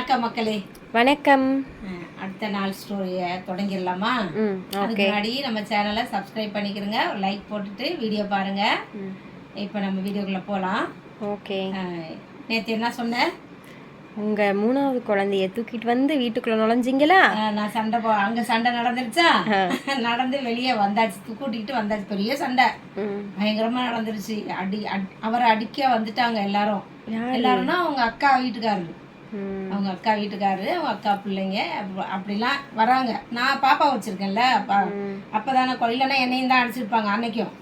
வணக்கம் மக்களே. வணக்கம். அடுத்த நாள் ஸ்டோரியை தொடங்கிடலாமா? அதுக்கு முன்னாடி நம்ம சேனலை சப்ஸ்கிரைப் பண்ணிக்கிறங்க. லைக் போட்டுட்டு வீடியோ பாருங்க. இப்போ நம்ம வீடியோக்குள்ள போகலாம் ஓகே. நேற்று என்ன சொன்னேன் உங்க மூணாவது குழந்தைய தூக்கிட்டு வந்து வீட்டுக்குள்ள நுழைஞ்சிங்களா? நான் சண்டை போ அங்கே சண்டை நடந்துருச்சா? நடந்து வெளியே வந்தாச்சு. து- கூட்டிகிட்டு வந்தாச்சு. பெரிய சண்டை. பயங்கரமா நடந்துருச்சு. அடி அவரை அடிக்க வந்துட்டாங்க எல்லாரும்? எல்லாரும்னா அவங்க அக்கா வீட்டுக்காரரு. அவங்க அக்கா வீட்டுக்காரரு அவங்க அக்கா பிள்ளைங்க அப்ப- அப்படிலாம் வராங்க. நான் பாப்பா வச்சிருக்கேன்ல அப்பா. அப்பதானே இல்லைன்னா என்னையும் தான் அடிச்சிருப்பாங்க அன்னைக்கும்.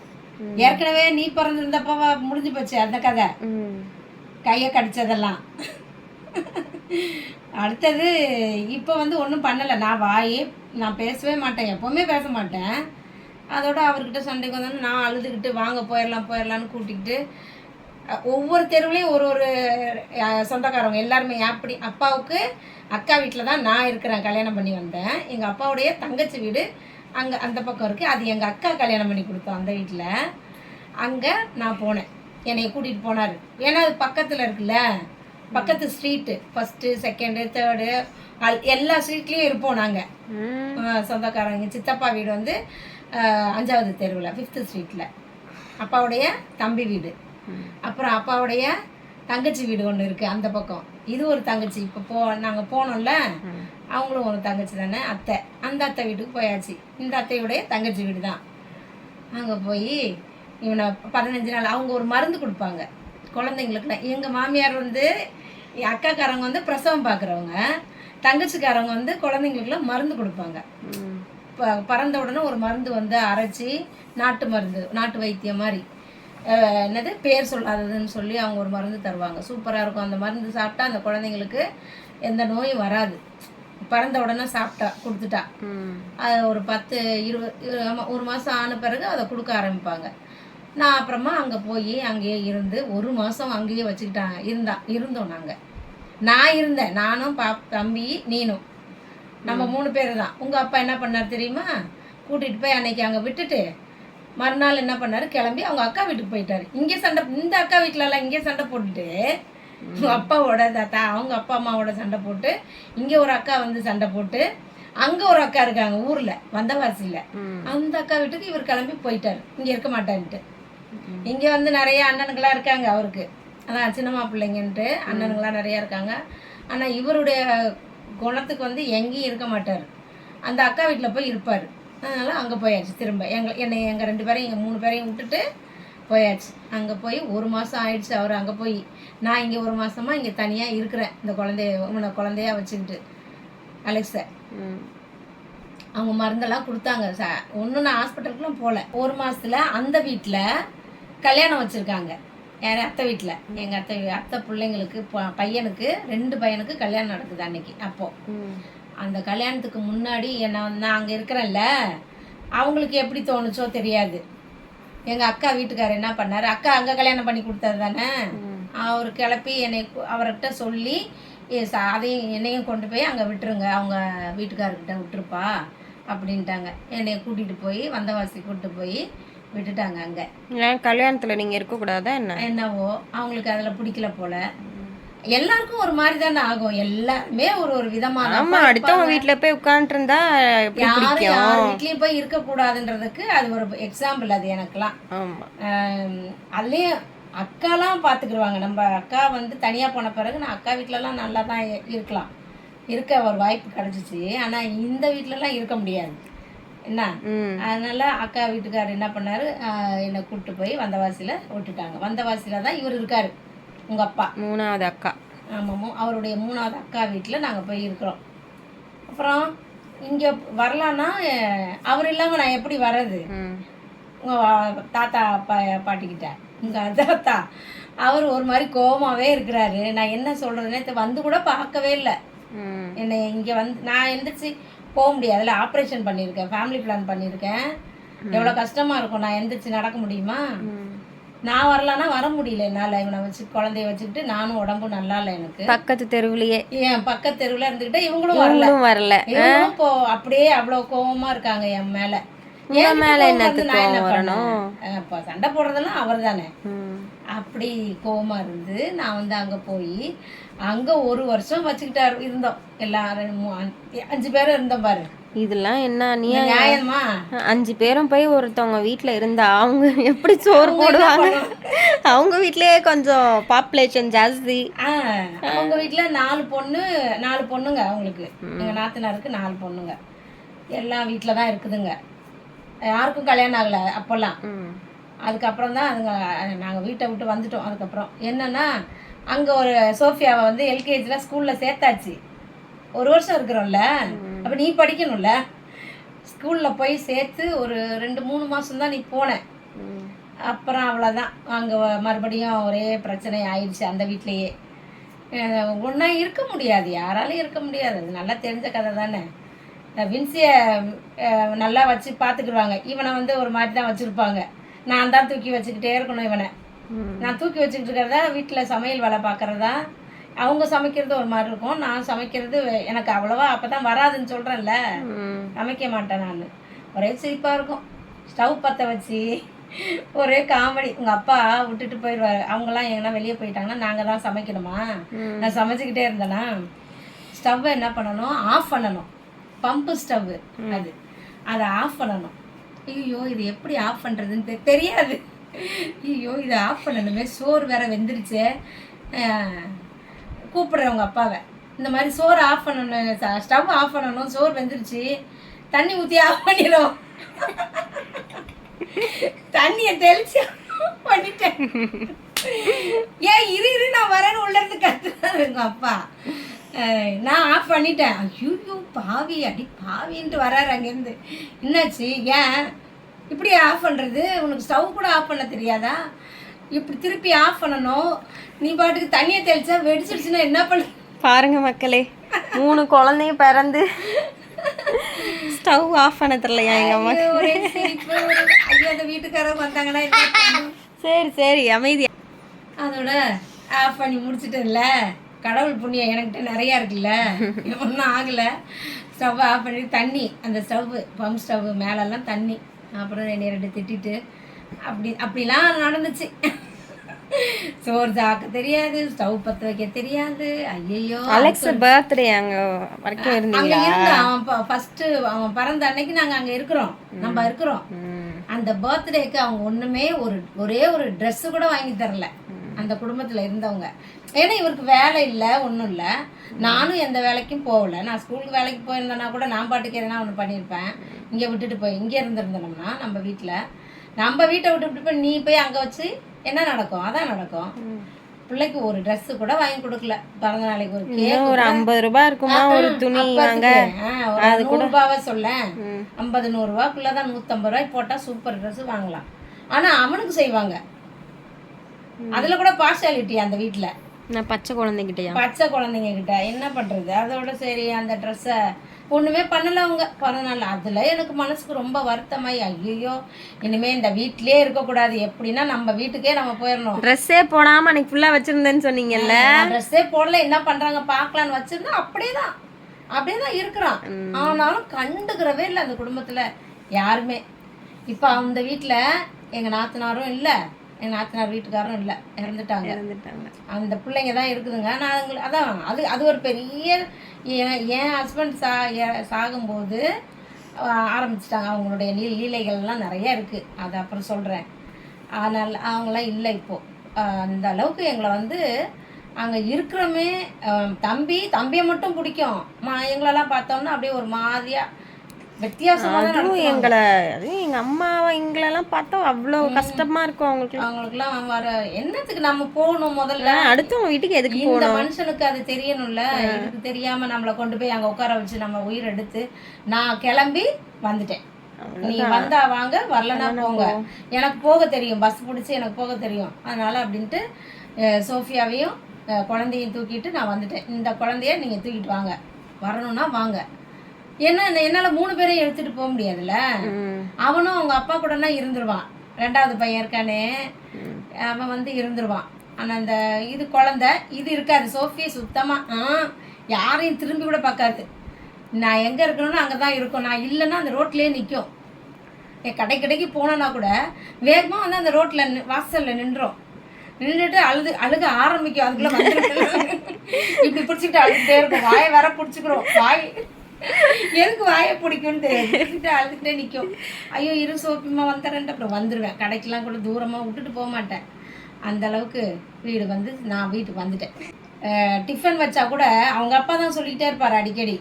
ஏற்கனவே நீ பிறந்திருந்தப்ப முடிஞ்சு போச்சு அந்த கதை. கையை கடிச்சதெல்லாம். அடுத்தது இப்போ வந்து ஒன்றும் பண்ணலை. நான் வாயே நான் பேசவே மாட்டேன். எப்போவுமே பேச மாட்டேன். அதோட அவர்கிட்ட சண்டைக்கு வந்தோன்னு நான் அழுதுகிட்டு வாங்க போயிடலாம் போயிடலான்னு கூட்டிக்கிட்டு அஹ், ஒவ்வொரு தெருவுலையும் ஒரு ஒரு சொந்தக்காரவங்க எல்லாருமே அப்படி அப்பாவுக்கு அக்கா வீட்டில் தான் நான் இருக்கிறேன் கல்யாணம் பண்ணி வந்தேன். எங்கள் அப்பாவுடைய தங்கச்சி வீடு அங்கே அந்த பக்கம் இருக்குது அது எங்கள் அக்கா கல்யாணம் பண்ணி கொடுத்தோம் அந்த வீட்டில் அங்கே நான் போனேன். என்னை கூட்டிகிட்டு போனார். ஏன்னா அது பக்கத்தில் இருக்குல்ல? பக்கத்து street. First second third all எல்லா ஸ்ட்ரீட்லேயும் இருப்போம் நாங்கள் சொந்தக்காரங்க. சித்தப்பா வீடு வந்து அஞ்சாவது தெருவில் ஃபிஃப்த்து ஸ்ட்ரீட்டில் அப்பாவுடைய தம்பி வீடு. அப்புறம் அப்பாவுடைய தங்கச்சி வீடு ஒன்று இருக்குது அந்த பக்கம். இது ஒரு தங்கச்சி. இப்போ போ நாங்கள் போனோம்ல அவங்களும் ஒரு தங்கச்சி தானே அத்தை. அந்த அத்தை வீட்டுக்கு போயாச்சு. இந்த அத்தையுடைய தங்கச்சி வீடு தான். அங்கே போய் இவனை பதினஞ்சு நாள் அவங்க ஒரு மருந்து கொடுப்பாங்க. குழந்தைங்களுக்குலாம் எங்கள் மாமியார் வந்து அக்காக்காரங்க வந்து பிரசவம் பார்க்குறவங்க தங்கச்சிக்காரங்க வந்து குழந்தைங்களுக்குலாம் மருந்து கொடுப்பாங்க. இப்போ பறந்த உடனே ஒரு மருந்து வந்து அரைச்சி நாட்டு மருந்து நாட்டு வைத்தியம் மாதிரி. என்னது? பேர் சொல்லாததுன்னு சொல்லி அவங்க ஒரு மருந்து தருவாங்க. சூப்பராக இருக்கும். அந்த மருந்து சாப்பிட்டா அந்த குழந்தைங்களுக்கு எந்த நோயும் வராது. பிறந்த உடனே சாப்பிட்டா கொடுத்துட்டா. அது ஒரு பத்து இருபது ஒரு மாதம் ஆன பிறகு அதை கொடுக்க ஆரம்பிப்பாங்க. நான் அப்புறமா அங்கே போய் அங்கேயே இருந்து ஒரு மாதம் அங்கேயே வச்சுக்கிட்டாங்க. இருந்தான் இருந்தோம் நாங்கள் நான் இருந்தேன். நானும் பா தம்பி நீனும். நம்ம மூணு பேர் தான். உங்கள் அப்பா என்ன பண்ணார் தெரியுமா? கூட்டிகிட்டு போய் அன்னைக்கு அங்கே விட்டுட்டு மறுநாள் என்ன பண்ணாரு? கிளம்பி அவங்க அக்கா வீட்டுக்கு போயிட்டாரு. இங்கே சண்டை இந்த அக்கா வீட்டிலலாம் இங்கே சண்டை போட்டுட்டு அப்பாவோட தாத்தா அவங்க அப்பா அம்மாவோட சண்டை போட்டு இங்கே ஒரு அக்கா வந்து சண்டை போட்டு அங்கே ஒரு அக்கா இருக்காங்க ஊரில் வந்தவாசியில். அந்த அக்கா வீட்டுக்கு இவர் கிளம்பி போயிட்டாரு. இங்கே இருக்க மாட்டான்ட்டு இங்கே வந்து நிறைய அண்ணனுங்களாம் இருக்காங்க அவருக்கு. அதான் சின்னம்மா பிள்ளைங்கன்ட்டு அண்ணனுங்களாம் நிறைய இருக்காங்க. ஆனால் இவருடைய குணத்துக்கு வந்து எங்கேயும் இருக்க மாட்டார். அந்த அக்கா வீட்டில் போய் இருப்பார். அதனால அங்கே போயாச்சு திரும்ப. எங்க என்னை எங்கள் ரெண்டு பேரையும் எங்கள் மூணு பேரையும் விட்டுட்டு போயாச்சு. அங்கே போய் ஒரு மாதம் ஆயிடுச்சு அவர் அங்கே போய். நான் இங்கே ஒரு மாசமா இங்கே தனியாக இருக்கிறேன். இந்த குழந்தைய உன்னை குழந்தையா வச்சுக்கிட்டு. அலெக்ஸை. அவங்க மருந்தெல்லாம் கொடுத்தாங்க. ச ஒன்றும் நான் ஹாஸ்பிட்டலுக்குலாம் போகல ஒரு மாசத்துல அந்த வீட்டில் கல்யாணம் வச்சுருக்காங்க. யார் அத்தை வீட்டில் எங்கள் அத்தை அத்தை பிள்ளைங்களுக்கு பையனுக்கு ரெண்டு பையனுக்கு கல்யாணம் நடக்குது அன்னைக்கு அப்போது அந்த கல்யாணத்துக்கு முன்னாடி என்ன நான் அங்கே இருக்கிறேன்ல அவங்களுக்கு எப்படி தோணுச்சோ தெரியாது. எங்கள் அக்கா வீட்டுக்காரர் என்ன பண்ணார்? அக்கா அங்கே கல்யாணம் பண்ணி கொடுத்தது தானே? அவர் கிளப்பி என்னை அவர்கிட்ட சொல்லி "ஏ, ச- அதையும் என்னையும் கொண்டு போய் அங்கே விட்டுருங்க அவங்க வீட்டுக்காரர்கிட்ட விட்டுருப்பா அப்படின்ட்டாங்க. என்னை கூட்டிகிட்டு போய் வந்தவாசி கூட்டிட்டு போய் விட்டுட்டாங்க அங்கே. கல்யாணத்துல நீங்க இருக்க கூடாதா என்ன? என்னவோ அவங்களுக்கு அதில் பிடிக்கல போல. எல்லாருக்கும் ஒரு மாதிரி தானே ஆகும். எல்லாருமே ஒரு ஒரு விதமான ஆமா அடுத்தவங்க வீட்ல போய் உட்கார்ந்து இருந்தா எப்படி யாரும் வீட்லயும் போய் இருக்கக்கூடாதுன்றதுக்கு அது ஒரு எக்ஸாம்பிள் அது எனக்குலாம் ஆமா. அதுலயும் அக்காலாம் பார்த்துக்கிடுவாங்க நம்ம அக்கா வந்து தனியாக போன பிறகு நான் அக்கா வீட்டிலலாம் நல்லா தான் இருக்கலாம். இருக்க ஒரு வாய்ப்பு கிடச்சிச்சு. ஆனால் இந்த வீட்டிலலாம் இருக்க முடியாது. என்ன? அதனால அக்கா வீட்டுக்காரர் என்ன பண்ணாரு? என்னை கூப்பிட்டு போய் வந்தவாசியில் விட்டுட்டாங்க. வந்தவாசியில் தான் இவர் இருக்காரு. உங்கள் அப்பா. மூணாவது அக்கா. ஆமாம் அவருடைய மூணாவது அக்கா வீட்டில் நாங்கள் போய் இருக்கிறோம் அப்புறம் இங்கே வரலான்னா அவர் இல்லாமல் நான் எப்படி வர்றது? உங்கள் தாத்தா பா பாட்டிக்கிட்ட. உங்கள் தாத்தா அவர் ஒரு மாதிரி கோவமாவே இருக்கிறாரு. நான் என்ன சொல்கிறதுனே வந்து கூட பார்க்கவே இல்லை. என்னை இங்கே வந்து நான் எந்திரிச்சு போக முடியாதுல்ல ஆப்ரேஷன் பண்ணியிருக்கேன். ஃபேமிலி பிளான் பண்ணியிருக்கேன். எவ்வளோ கஷ்டமாக இருக்கும். நான் எந்திரிச்சு நடக்க முடியுமா. நான் வரலான்னா வர முடியல என்னால். இவனை வச்சு குழந்தைய வச்சுக்கிட்டு நானும் உடம்பு நல்லா இல்லை எனக்கு. பக்கத்து தெருவுலயே. என் பக்கத்து தெருவில் இருந்துக்கிட்டு இவங்களும் வரல. வரல. இவங்களும் இப்போ அப்படியே அவ்வளோ கோவமா இருக்காங்க என் மேல. என்கிட்ட மேல என்ன வரணும்? இப்போ சண்டை போடுறதெல்லாம் அவர் தானே. அப்படி கோவமா இருந்து நான் வந்து அங்கே போய் அங்கே ஒரு வருஷம் வச்சுக்கிட்டாரு இருந்தோம். எல்லாரும் அஞ்சு பேரும் இருந்தோம் பாரு. இதெல்லாம் என்ன நியாயமா? அஞ்சு பேரும் போய் ஒருத்தவங்க வீட்ல இருந்தா அவங்க எப்படி சோறு போடுவாங்க? அவங்க வீட்லயே கொஞ்சம் பாப்புலேஷன் ஜாஸ்தி. ஆ, அவங்க வீட்டில் நாலு பொண்ணு நாலு பொண்ணுங்க அவங்களுக்கு. எங்கள் நாத்தனாருக்கு நாலு பொண்ணுங்க. எல்லாம் வீட்டில் தான் இருக்குதுங்க. யாருக்கும் கல்யாணம் ஆகலை அப்போல்லாம். அதுக்கப்புறம் தான் அதுங்க நாங்கள் வீட்டை விட்டு வந்துட்டோம். அதுக்கப்புறம் என்னன்னா அங்கே ஒரு சோஃபியாவை வந்து எல்கேஜியில் ஸ்கூலில் சேர்த்தாச்சு. ஒரு வருஷம் இருக்கிறோம்ல. அப்போ நீ படிக்கணும்ல. ஸ்கூலில் போய் சேர்த்து ஒரு ரெண்டு மூணு மாதம் தான் நீ போன. அப்புறம் அவ்வளோதான் அங்கே மறுபடியும் ஒரே பிரச்சனை ஆயிடுச்சு அந்த வீட்லேயே. ஒன்றா இருக்க முடியாது. யாராலையும் இருக்க முடியாது. அது நல்லா தெரிஞ்ச கதை தானே. வின்சியை நல்லா வச்சு பார்த்துக்குருவாங்க இவனை வந்து ஒரு மாதிரி தான் வச்சுருப்பாங்க. நான் தான் தூக்கி வச்சுக்கிட்டே இருக்கணும் இவனை. நான் தூக்கி வச்சுக்கிட்டு இருக்கிறதா? வீட்டில் சமையல் வேலை பார்க்குறதா அவங்க சமைக்கிறது ஒரு மாதிரி இருக்கும். நான் சமைக்கிறது எனக்கு அவ்வளோவா அப்போ தான் வராதுன்னு சொல்கிறேன்ல. சமைக்க மாட்டேன் நான். ஒரே சிரிப்பாக இருக்கும். ஸ்டவ் பற்ற வச்சு ஒரே காமெடி. உங்கள் அப்பா விட்டுட்டு போயிடுவாரு. அவங்கெல்லாம் எங்கன்னா வெளியே போயிட்டாங்கன்னா நாங்கள் தான் சமைக்கணுமா? நான் சமைச்சிக்கிட்டே இருந்தேனா? ஸ்டவ்வை என்ன பண்ணணும்? ஆஃப் பண்ணணும். பம்பு ஸ்டவ்வு அது. அதை ஆஃப் பண்ணணும். ஐயோ இது எப்படி ஆஃப் பண்ணுறதுன்னு தெரியாது. ஐயோ இதை ஆஃப் பண்ணணுமே. சோறு வேற வெந்துருச்சே. கூப்பிடுறேன் உங்கள் அப்பாவை. இந்த மாதிரி சோறு ஆஃப் பண்ணணும் ஸ்டவ் ஆஃப் பண்ணணும் சோறு வெந்துருச்சு. தண்ணி ஊற்றி ஆஃப் பண்ணிடும் தண்ணியை தெளிச்சு பண்ணிட்டேன். ஏன் இரு இரு நான் வரேன்னு உள்ள இருந்து கத்துறாரு எங்க அப்பா. நான் ஆஃப் பண்ணிட்டேன். ஐயோ பாவி அடி பாவின்ட்டு வராரு அங்கேருந்து. என்னாச்சு? ஏன்? இப்படி ஆஃப் பண்ணுறது உனக்கு ஸ்டவ் கூட ஆஃப் பண்ண தெரியாதா? இப்படி திருப்பி ஆஃப் பண்ணணும். நீ பாட்டுக்கு தண்ணியை தெளிச்சா வெடிச்சிடுச்சுன்னா என்ன பண்ண பாருங்க மக்களே மூணு குழந்தைங்க பிறந்து ஸ்டவ் ஆஃப் பண்ண தெரியலையா எங்க அம்மா ஐயோ, அந்த வீட்டுக்காரங்க வந்தாங்கன்னா என்ன? சரி சரி அமைதி. அதோட ஆஃப் பண்ணி முடிச்சிட்டேன்ல. கடவுள் புண்ணியம் எனக்கிட்ட நிறையா இருக்குல்ல. ஒன்றும் ஆகலை. ஸ்டவ் ஆஃப் பண்ணி தண்ணி அந்த ஸ்டவ்வு பம்ப் ஸ்டவ் மேலெல்லாம் தண்ணி. அப்புறம் ரெண்டு ரெண்டு திட்டிட்டு அப்படி அப்படிலாம் நடந்துச்சு. சோறு தாக்க தெரியாது ஸ்டவ் பற்ற வைக்க தெரியாது. ஐயையோ அலெக்ஸ் பர்த்டே அங்க வரைக்கும் அங்க இருந்தீங்களா? இருந்தான் அவன் ஃபர்ஸ்ட் அவன் பிறந்த அன்னைக்கு நாங்க அங்க இருக்கிறோம். நம்ம இருக்கிறோம். அந்த பர்த்டேக்கு அவங்க ஒண்ணுமே ஒரு ஒரே ஒரு Dress கூட வாங்கி தரல. அந்த குடும்பத்துல இருந்தவங்க. ஏன்னா இவருக்கு வேலை இல்லை ஒன்றும் இல்லை. நானும் எந்த வேலைக்கும் போகல. நான் ஸ்கூலுக்கு வேலைக்கு போயிருந்தேன்னா கூட நான் பாட்டுக்கு எதனா ஒன்று பண்ணியிருப்பேன். இங்கே விட்டுட்டு போய் இங்கே இருந்திருந்தோம்னா நம்ம வீட்டில் நம்ம வீட்டை விட்டு விட்டு போய் நீ போய் அங்கே வச்சு என்ன நடக்கும்? அதான் நடக்கும். பிள்ளைக்கு ஒரு Dress கூட வாங்கி கொடுக்கல. பிறந்த நாளைக்கு ஒரு கேக் ஒரு ஐம்பது ரூபாய் இருக்குமா? ஒரு துணி வாங்க. அது கூட ரூபாவை சொல்ல. ஐம்பது நூறுரூவாக்குள்ள தான் நூற்றம்பது ரூபாய் போட்டால் சூப்பர் ட்ரெஸ் வாங்கலாம். ஆனா அவனுக்கு செய்வாங்க. அதுல கூட பார்ஷாலிட்டி அந்த வீட்ல. நான் பச்சை குழந்தைகிட்டயா? பச்சை குழந்தைங்க கிட்ட என்ன பண்றது? அதோட சரி அந்த ட்ரெஸ்ஸை ஒண்ணுமே பண்ணல அவங்க. பிறந்தநாள் அதுல எனக்கு மனசுக்கு ரொம்ப வருத்தமாயி ஐயோ இனிமே இந்த வீட்லயே இருக்கக்கூடாது. எப்படின்னா நம்ம வீட்டுக்கே நம்ம போயிடணும். ட்ரெஸ்ஸே போடாம அன்னைக்கு ஃபுல்லா வச்சிருந்தேன்னு சொன்னீங்கல்ல? ட்ரெஸ்ஸே போடல. என்ன பண்றாங்க? பார்க்கலான்னு வச்சிருந்தா அப்படியே தான் அப்படியே தான் இருக்கிறான் ஆனாலும் கண்டுக்கிறவே இல்லை அந்த குடும்பத்துல யாருமே. இப்போ அந்த வீட்ல எங்க நாத்தனாரும் இல்லை. எங்க நாத்தனார் வீட்டுக்காரரும் இல்லை இறந்துட்டாங்க. இறந்துட்டாங்க. அந்த பிள்ளைங்க தான் இருக்குதுங்க. நான் அதுங்களுக்கு அதான் அது அது ஒரு பெரிய என் என் ஹஸ்பண்ட் சா சாகும்போது ஆரம்பிச்சிட்டாங்க. அவங்களுடைய லீ லீலைகள்லாம் நிறைய இருக்குது அது அப்புறம் சொல்கிறேன் ஆனால் அவங்களாம் இல்லை இப்போது அந்த அளவுக்கு எங்களை வந்து அங்கே இருக்கிறோமே தம்பி தம்பியை மட்டும் பிடிக்கும். மா எங்களெல்லாம் பார்த்தோம்னா அப்படியே ஒரு மாதிரியாக அதுவும். எங்களை அதுவும் எங்க அம்மாவை எங்களெல்லாம் பார்த்தா அவ்வளோ கஷ்டமா இருக்கும் அவங்களுக்கு. அவங்களுக்குலாம் வர என்னத்துக்கு நம்ம போகணும் முதல்ல? அடுத்தவங்க வீட்டுக்கு எதுக்கு இந்த மனுஷனுக்கு அது தெரியணும்ல. இதுக்கு தெரியாம நம்மளை கொண்டு போய் அங்க உட்கார வச்சு நம்ம உயிர் எடுத்து நான் கிளம்பி வந்துட்டேன். நீ வந்தா வாங்க வரலனா போங்க. எனக்கு போக தெரியும். பஸ் பிடிச்சி எனக்கு போக தெரியும். அதனால அப்படின்ட்டு சோஃபியாவையும் குழந்தையும் தூக்கிட்டு நான் வந்துட்டேன். இந்த குழந்தைய நீங்க தூக்கிட்டு வாங்க. வரணும்னா வாங்க. ஏன்னா என்னால் மூணு பேரையும் எடுத்துட்டு போக முடியாதுல்ல. அவனும் அவங்க அப்பா கூடனா இருந்துருவான். ரெண்டாவது பையன் இருக்கானே. அவன் வந்து இருந்துருவான். ஆனால் அந்த இது குழந்தை இது இருக்காது. சோஃபி சுத்தமாக ஆ யாரையும் திரும்பி கூட பார்க்காது. நான் எங்கே இருக்கணும்னு அங்கே தான் இருக்கும். நான் இல்லைன்னா அந்த ரோட்லேயே நிற்கும் என் கடை கடைக்கு போனேன்னா கூட வேகமாக வந்து அந்த ரோட்டில் வாசலில் நின்றோம். நின்றுட்டு அழுது அழுக ஆரம்பிக்கும். அதுக்குள்ள வந்துடும் இப்படி பிடிச்சிக்கிட்டு அழுதுகிட்டே இருக்கும். வாயை வேற பிடிச்சிக்கிறோம். வாய் எதுக்கு வாயை பிடிக்கும்னு தெரியாது. அழுதுகிட்டே நிற்கும் ஐயோ இரு சோப்பிமா வந்துடுறேன்ட்டு அப்புறம் வந்துடுவேன் கடைக்கெல்லாம் கூட தூரமாக விட்டுட்டு போக மாட்டேன். அந்த அளவுக்கு வீடு வந்து நான் வீட்டுக்கு வந்துட்டேன். டிஃபன் வச்சா கூட அவங்க அப்பா தான் சொல்லிக்கிட்டே இருப்பார் அடிக்கடி.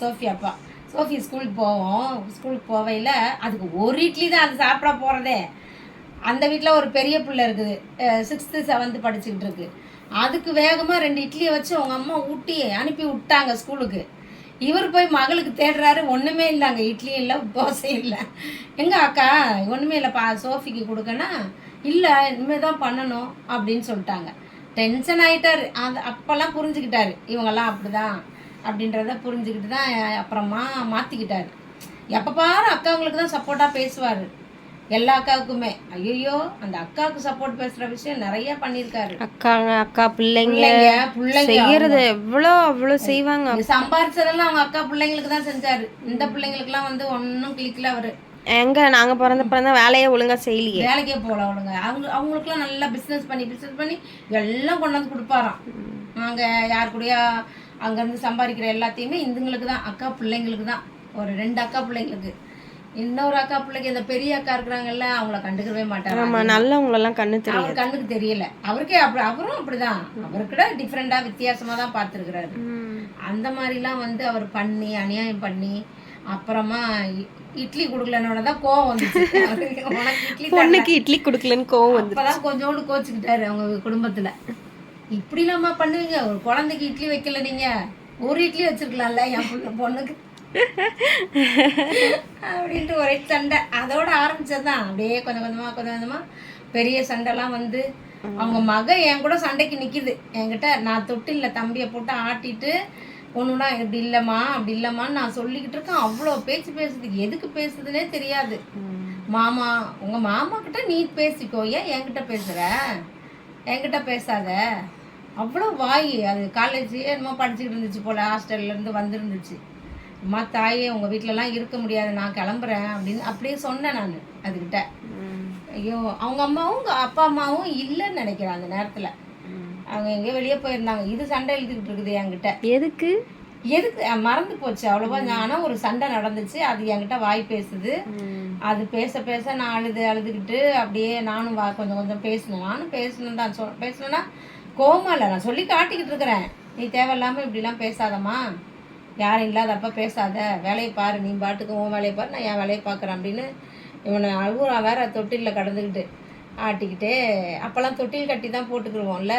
சோஃபி அப்பா. சோஃபி ஸ்கூலுக்கு போவோம். ஸ்கூலுக்கு போவையில் அதுக்கு ஒரு இட்லி தான் அது சாப்பிட போகிறதே அந்த வீட்டில் ஒரு பெரிய பிள்ளை இருக்குது. சிக்ஸ்த்து செவன்த்து படிச்சுக்கிட்டு இருக்கு. அதுக்கு வேகமாக ரெண்டு இட்லியை வச்சு அவங்க அம்மா ஊட்டி அனுப்பி விட்டாங்க ஸ்கூலுக்கு. இவர் போய் மகளுக்கு தேடுறாரு ஒன்றுமே இல்லைங்க இட்லி இல்லை தோசை இல்லை. எங்கள் அக்கா ஒன்றுமே இல்லைப்பா சோஃபிக்கு கொடுக்கனா இல்லை இனிமேல் தான் பண்ணணும் அப்படின்னு சொல்லிட்டாங்க. டென்ஷன் ஆகிட்டார் அந்த அப்போல்லாம் புரிஞ்சுக்கிட்டாரு. இவங்கெல்லாம் அப்படிதான் அப்படின்றத புரிஞ்சுக்கிட்டு தான் அப்புறமா மாற்றிக்கிட்டாரு எப்போ பாரு அக்காங்களுக்கு தான் சப்போர்ட்டாக பேசுவார். எல்லா அக்காவுக்குமே. ஐயோ அந்த அக்காவுக்கு சப்போர்ட் பேசுகிற விஷயம் நிறைய பண்ணியிருக்காரு. அக்காங்க அக்கா பிள்ளைங்க செய்யறது எவ்வளோ அவ்வளோ செய்வாங்க. சம்பாரிச்சதெல்லாம் அவங்க அக்கா பிள்ளைங்களுக்கு தான் செஞ்சாரு. இந்த பிள்ளைங்களுக்குலாம் வந்து ஒன்றும் கிளிக்கல அவரு. எங்க நாங்க பிறந்த பிறந்த வேலையை ஒழுங்கா செய்யலையே. வேலைக்கே போகல அவளுங்க அவங்க அவங்களுக்குலாம் நல்லா பிஸ்னஸ் பண்ணி பிஸ்னஸ் பண்ணி எல்லாம் கொண்டு வந்து கொடுப்பாராம். நாங்கள் யார் கூடயா அங்கேருந்து சம்பாதிக்கிற எல்லாத்தையுமே இந்துங்களுக்கு தான் அக்கா பிள்ளைங்களுக்கு தான். ஒரு ரெண்டு அக்கா பிள்ளைங்களுக்கு. இன்னொரு அக்கா பிள்ளைங்க இந்த பெரிய அக்கா இருக்கிறாங்கல்ல அவங்கள கண்டுக்கவே மாட்டாங்க. ஆமா நல்லவங்களெல்லாம் கண்ணு அவர் கண்ணுக்கு தெரியல. அவருக்கே அப்படி அவரும் அப்படிதான். அவருக்கூட டிஃப்ரெண்டாக வித்தியாசமா தான் பார்த்துருக்குறாரு. அந்த மாதிரிலாம் வந்து அவர் பண்ணி அநியாயம் பண்ணி அப்புறமா இட்லி கொடுக்கலனோட தான் கோவம் வந்துச்சு. உனக்கு இட்லி. பொண்ணுக்கு இட்லி கொடுக்கலன்னு கோவம் வந்து அப்பதான் கொஞ்சோண்டு கோச்சுக்கிட்டாரு அவங்க குடும்பத்துல. இப்படிலாமா பண்ணுவீங்க? ஒரு குழந்தைக்கு இட்லி வைக்கல நீங்க. ஒரு இட்லி வச்சிருக்கலாம்ல என் பொண்ணு பொண்ணுக்கு. அப்படின்ட்டு ஒரே சண்டை. அதோட ஆரம்பிச்சதுதான். அப்படியே கொஞ்சம் கொஞ்சமா கொஞ்சம் கொஞ்சமா பெரிய சண்டைலாம் வந்து அவங்க மக என் கூட சண்டைக்கு நிக்குது. என்கிட்ட நான் தொட்டில்ல தம்பியை போட்டு ஆட்டிட்டு ஒண்ணுனா இப்படி இல்லைம்மா அப்படி இல்லைம்மான்னு நான் சொல்லிக்கிட்டு இருக்கேன். அவ்வளோ பேச்சு பேசுது. எதுக்கு பேசுதுன்னே தெரியாது. மாமா உங்க மாமா கிட்ட நீ பேசிக்கோ. ஏன் என்கிட்ட பேசுற? என்கிட்ட பேசாத. அவ்வளோ வாய். அது காலேஜ் என்னமோ படிச்சுக்கிட்டு இருந்துச்சு போல ஹாஸ்டல்ல இருந்து அம்மா தாயே உங்க வீட்டிலலாம் இருக்க முடியாது நான் கிளம்புறேன் அப்படின்னு அப்படியே சொன்னேன் நான் அதுகிட்ட. ஐயோ அவங்க அம்மாவும் அப்பா அம்மாவும் இல்லைன்னு நினைக்கிறேன் அந்த நேரத்துல. அவங்க எங்கேயோ வெளியே போயிருந்தாங்க. இது சண்டை எழுதிக்கிட்டு இருக்குது என்கிட்ட. எதுக்கு? எதுக்கு? மறந்து போச்சு அவ்வளோவா. ஆனால் ஒரு சண்டை நடந்துச்சு. அது என்கிட்ட வாய் பேசுது. அது பேச பேச நான் அழுது அழுதுகிட்டு அப்படியே நானும் வா கொஞ்சம் கொஞ்சம் பேசினேன் நானும் பேசணும் தான். சொல் பேசணுன்னா கோவமா இல்லை. நான் சொல்லி காட்டிக்கிட்டு இருக்கிறேன். நீ தேவையில்லாமல் இப்படிலாம் பேசாதம்மா. யாரும் இல்லாதப்ப பேசாத. வேலையை பாரு நீ பாட்டுக்கு உன் வேலையை பாரு நான் என் வேலையை பார்க்குறேன் அப்படின்னு இவனை அழுகுறான் வேற தொட்டிலில் கடந்துக்கிட்டு ஆட்டிக்கிட்டே அப்போல்லாம் தொட்டில் கட்டி தான் போட்டுக்கிருவோம்ல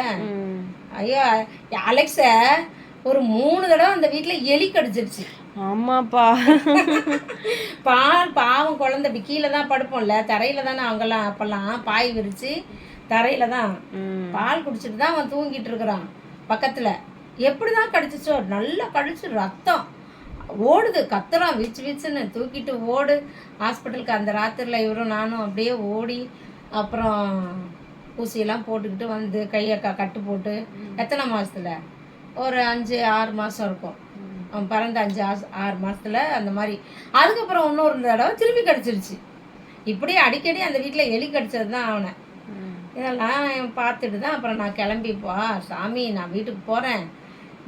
ஐயோ அலெக்ஸ ஒரு மூணு தடவை அந்த வீட்டில் எலி கடிச்சிருச்சு. ஆமாப்பா. பால் பாவம் குழந்தை இப்படி கீழே தான் படுப்போம்ல. தரையில தானே அவங்கெல்லாம் அப்பெல்லாம் பாய் விரிச்சு தரையில தான். பால் குடிச்சிட்டு தான் அவன் தூங்கிட்டு இருக்கிறான் பக்கத்துல. எப்படிதான் கடிச்சிச்சோ நல்லா கடிச்சு ரத்தம். ஓடுது கத்துறான் வீச்சு வீச்சுன்னு தூக்கிட்டு ஓடு. ஹாஸ்பிட்டலுக்கு அந்த ராத்திரில இவரும் நானும் அப்படியே ஓடி அப்புறம் ஊசியெல்லாம் போட்டுக்கிட்டு வந்து கையை க கட்டு போட்டு எத்தனை மாசத்துல? ஒரு அஞ்சு ஆறு மாசம் இருக்கும். அவன் பிறந்த அஞ்சு ஆறு மாசத்துல அந்த மாதிரி. அதுக்கப்புறம் இன்னொரு தடவை திருப்பி கடிச்சிருச்சு. இப்படி அடிக்கடி அந்த வீட்டில் எலி கடிச்சது தான் அவனை இதெல்லாம் பார்த்துட்டு தான் அப்புறம் நான் கிளம்பிப்பா சாமி நான் வீட்டுக்கு போகிறேன்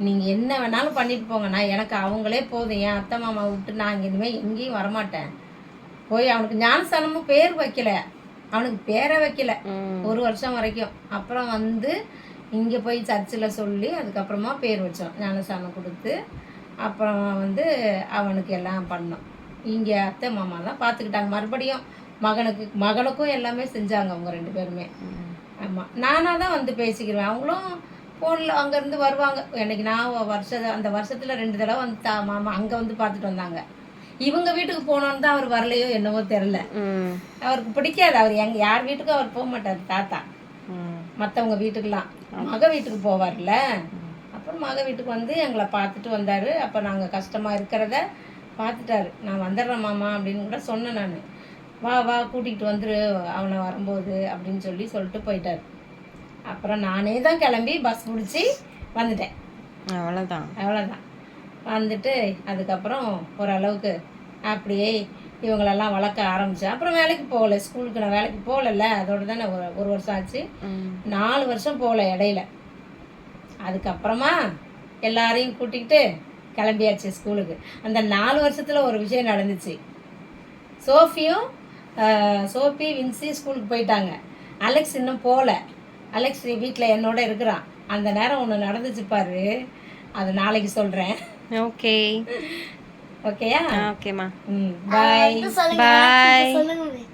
நீங்கள் என்ன வேணாலும் பண்ணிட்டு போங்க நான் எனக்கு அவங்களே போதும். என் அத்தை மாமா விட்டு நான் இனிமேல் எங்கேயும் வரமாட்டேன். போய் அவனுக்கு ஞானஸ்தானமும் பேர் வைக்கல. அவனுக்கு பேரை வைக்கல. ஒரு வருஷம் வரைக்கும். அப்புறம் வந்து இங்கே போய் சர்ச்சில் சொல்லி அதுக்கப்புறமா பேர் வச்சோம். ஞானஸ்தானம் கொடுத்து. அப்புறம் வந்து அவனுக்கு எல்லாம் பண்ணோம். இங்கே அத்தை மாமா தான் பார்த்துக்கிட்டாங்க மறுபடியும் மகனுக்கு மகனுக்கும் எல்லாமே செஞ்சாங்க அவங்க ரெண்டு பேருமே. ஆமாம் நானாக தான் வந்து பேசிக்கிருவேன். அவங்களும் ஃபோனில் அங்கேருந்து வருவாங்க. என்னைக்கு நான் வருஷ அந்த வருஷத்தில் ரெண்டு தடவை வந்து தா மாமா அங்கே வந்து பார்த்துட்டு வந்தாங்க. இவங்க வீட்டுக்கு போனோன்னு தான் அவர் வரலையோ என்னவோ தெரில அவருக்கு பிடிக்காது. அவர் எங்க யார் வீட்டுக்கும் அவர் போக மாட்டார் தாத்தா. மற்றவங்க வீட்டுக்கெல்லாம். மக வீட்டுக்கு போவார்ல. அப்புறம் மக வீட்டுக்கு வந்து எங்களை பார்த்துட்டு வந்தார். அப்போ நாங்கள் கஷ்டமாக இருக்கிறத பார்த்துட்டாரு நான் வந்துடுறேன் மாமா அப்படின்னு கூட சொன்னேன் நான். வா வா கூட்டிகிட்டு வந்துரு. அவனை வரும்போது அப்படின்னு சொல்லி சொல்லிட்டு போயிட்டார். அப்புறம் நானே தான் கிளம்பி பஸ் பிடிச்சி வந்துட்டேன். அவ்வளோதான் அவ்வளோதான் வந்துட்டு அதுக்கப்புறம் ஓரளவுக்கு அப்படியே இவங்களெல்லாம் வளர்க்க ஆரம்பித்தேன் அப்புறம் வேலைக்கு போகல. ஸ்கூலுக்கு நான் வேலைக்கு போகலல்ல. அதோட தானே ஒரு ஒரு வருஷம் ஆச்சு. நாலு வருஷம் போகல இடையில. அதுக்கப்புறமா எல்லாரையும் கூட்டிக்கிட்டு கிளம்பியாச்சு ஸ்கூலுக்கு. அந்த நாலு வருஷத்தில் ஒரு விஷயம் நடந்துச்சு. சோஃபியும் சோஃபி வின்சி ஸ்கூலுக்கு போயிட்டாங்க. அலெக்ஸ் இன்னும் போகல. அலெக்ஸ் வீட்டில் என்னோட இருக்கிறான். அந்த நேரம் ஒன்று நடந்துச்சு பாரு. அது நாளைக்கு சொல்கிறேன் ஓகே. ஓகேயா? ஓகேம்மா. ம் பாய் பாய் சொல்லுங்க.